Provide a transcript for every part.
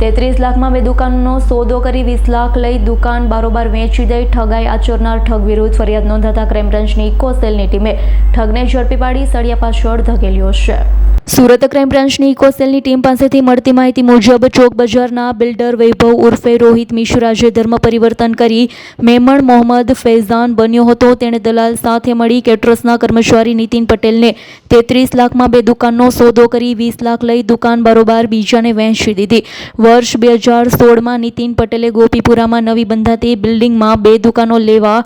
તેત્રીસ લાખમાં બે દુકાનનો સોદો કરી વીસ લાખ લઈ દુકાન બારોબાર વેચી દઈ ઠગાઈ આચરનાર ઠગ વિરુદ્ધ ફરિયાદ નોંધાતા ક્રાઇમ બ્રાન્ચની ઇકો સેલની ટીમે ઠગને ઝડપી પાડી સળિયા પાછળ ધકેલ્યો છે. સુરત ક્રાઇમ બ્રાન્ચની ઇકો સેલની ટીમ પાસેથી મળતી માહિતી મુજબ ચોક બજારના બિલ્ડર વૈભવ ઉર્ફે રોહિત મિશ્રાજે ધર્મ પરિવર્તન કરી મેમણ મોહમ્મદ ફૈઝાન બન્યો હતો. તેણે દલાલ સાથે મળી કેટરસના કર્મચારી નીતિન પટેલને તેત્રીસ લાખમાં બે દુકાનનો સોદો કરી વીસ લાખ લઈ દુકાન બારોબાર બીજાને વહેંચી દીધી. વર્ષ બે હજાર સોળમાં નીતિન પટેલે ગોપીપુરામાં નવી બંધાતી બિલ્ડિંગમાં બે દુકાનો લેવા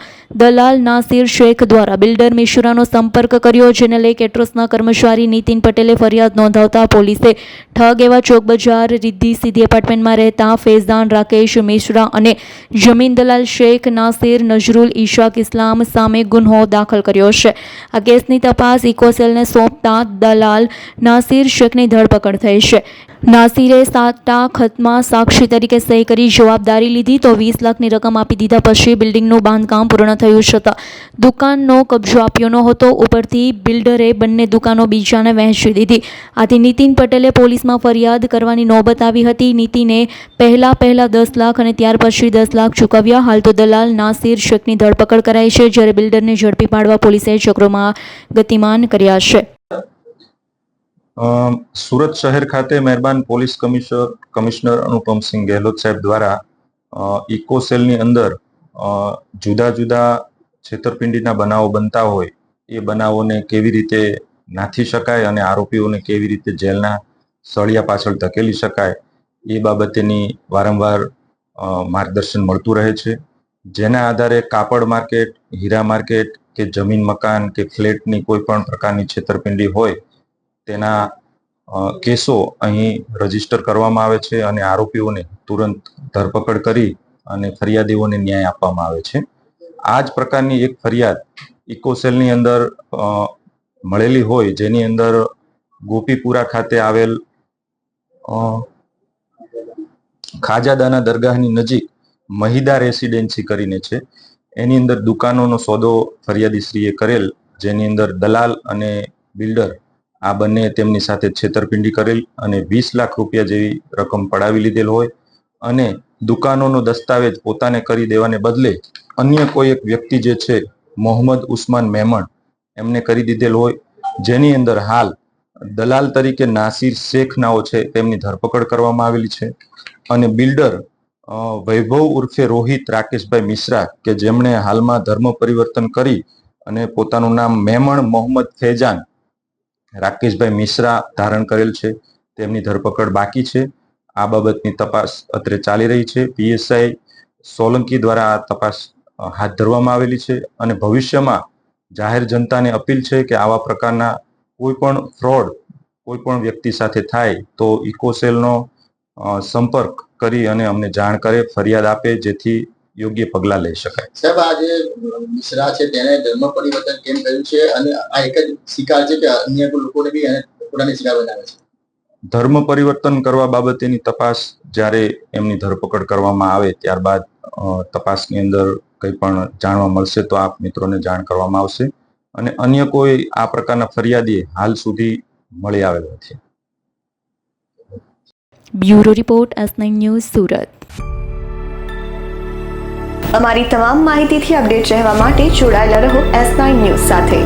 દલાલ નાસિર શેખ દ્વારા બિલ્ડર મિશ્રાનો સંપર્ક કર્યો, જેને લઈ કેટરસના કર્મચારી નીતિન પટેલે ફરિયાદ નોંધાવતા પોલીસે ઠગ એવા ચોક બજાર રિદ્ધિ સીધી એપાર્ટમેન્ટમાં રહેતા ફેઝદાન રાકેશ મિશ્રા અને જમીન દલાલ શેખ નાસિર, નજરુલ ઈશાક ઇસ્લામ સામે ગુન્હો દાખલ કર્યો છે. આ કેસની તપાસ ઇકોસેલને સોંપતા દલાલ નાસિર શેખની ધરપકડ થઈ છે. નાસિરે સાતટા ખતમાં સાક્ષી તરીકે સહી કરી જવાબદારી લીધી તો વીસ લાખની રકમ આપી દીધા પછી બિલ્ડિંગનું બાંધકામ પૂર્ણ થયું છતાં દુકાનનો કબજો આપ્યો ન હતો ઉપરથી બિલ્ડરે બંને દુકાનો બીજાને વહેંચી દીધી. આથી નીતિન પટેલે પોલીસમાં ફરિયાદ કરવાની નોબત આવી હતી. નીતિને પહેલા પહેલા દસ લાખ અને ત્યાર પછી દસ લાખ ચૂકવ્યા. હાલ તો દલાલ નાસિર શેખની ધરપકડ કરાઈ છે, જ્યારે બિલ્ડરને ઝડપી પાડવા પોલીસે ચક્રોમાં ગતિમાન કર્યા છે. સુરત શહેર ખાતે મહેરબાન police commissioner commissioner Anupamsinh Gehlot સાહેબ દ્વારા ઇકો સેલની અંદર જુદા જુદા છેતરપિંડીના બનાવો બનતા હોય, એ બનાવોને કેવી રીતે નાથી શકાય અને આરોપીઓને કેવી રીતે જેલના સળિયા પાછળ ધકેલી શકાય એ બાબતેની વારંવાર માર્ગદર્શન મળતું રહે છે. જેના આધારે કાપડ માર્કેટ, હીરા માર્કેટ કે જમીન મકાન કે ફ્લેટની કોઈ પણ પ્રકારની છેતરપિંડી હોય તેના કેસો અહીં રજિસ્ટર કરવામાં આવે છે અને આરોપીઓને તુરંત ધરપકડ કરી અને ફરિયાદીઓને ન્યાય આપવામાં આવે છે. આ જ પ્રકારની એક ફરિયાદ ઇકોસેલની અંદર મળેલી હોય, જેની અંદર ગોપીપુરા ખાતે આવેલ ખાજાદાના દરગાહની નજીક મહિદા રેસિડેન્સી કરીને છે. એની અંદર દુકાનોનો સોદો ફરિયાદીશ્રીએ કરેલ, જેની અંદર દલાલ અને બિલ્ડર આ બંને તેમની સાથે છેતરપિંડી કરેલ અને વીસ લાખ રૂપિયા જેવી રકમ પડાવી લીધેલ હોય અને દુકાનોનો દસ્તાવેજ પોતાને કરી દેવાને બદલે અન્ય કોઈ એક વ્યક્તિ જે છે, મોહમ્મદ ઉસ્માન મેમણ એમને કરી દીધેલ હોય. જેની અંદર હાલ દલાલ તરીકે નાસિર શેખ નાઓ છે, તેમની ધરપકડ કરવામાં આવેલી છે. અને બિલ્ડર વૈભવ ઉર્ફે રોહિત રાકેશભાઈ મિશ્રા, કે જેમણે હાલમાં ધર્મ પરિવર્તન કરી અને પોતાનું નામ મેમણ મોહમ્મદ ફેજાન રાકેશભાઈ મિશ્રા ધારણ કરેલ છે. તેમની ધરપકડ બાકી છે. આ બાબતની તપાસ અત્રે ચાલી રહી છે. પીએસઆઈ સોલંકી દ્વારા આ તપાસ હાથ ધરવામાં આવેલી છે અને ભવિષ્યમાં જાહેર જનતાને અપીલ છે કે આવા પ્રકારના કોઈ પણ ફ્રોડ કોઈ પણ વ્યક્તિ સાથે થાય તો ઇકોસેલનો સંપર્ક કરી અને અમને જાણ કરે ફરિયાદ આપે જેથી યોગ્ય પગલાં લઈ શકાય. સાહેબ આ જે મિશ્રા છે તેને ધર્મ પરિવર્તન કેમ કર્યું છે? અને આ એક જ શિકાર છે કે અન્ય લોકોને બી પોતાની શિકાર બનાવે છે? ધર્મ પરિવર્તન કરવા બાબતેની તપાસ જ્યારે એમની ધરપકડ કરવામાં આવે ત્યારબાદ તપાસની અંદર કંઈ પણ જાણવા મળશે તો આપ મિત્રોને જાણ કરવામાં આવશે. અને અન્ય કોઈ આ પ્રકારના ફરિયાદી હાલ સુધી મળી આવેલ નથી. Bureau report S nine news Surat. અમારી તમામ માહિતીથી અપડેટ રહેવા માટે જોડાયેલા રહો એસ નાઇન ન્યૂઝ સાથે.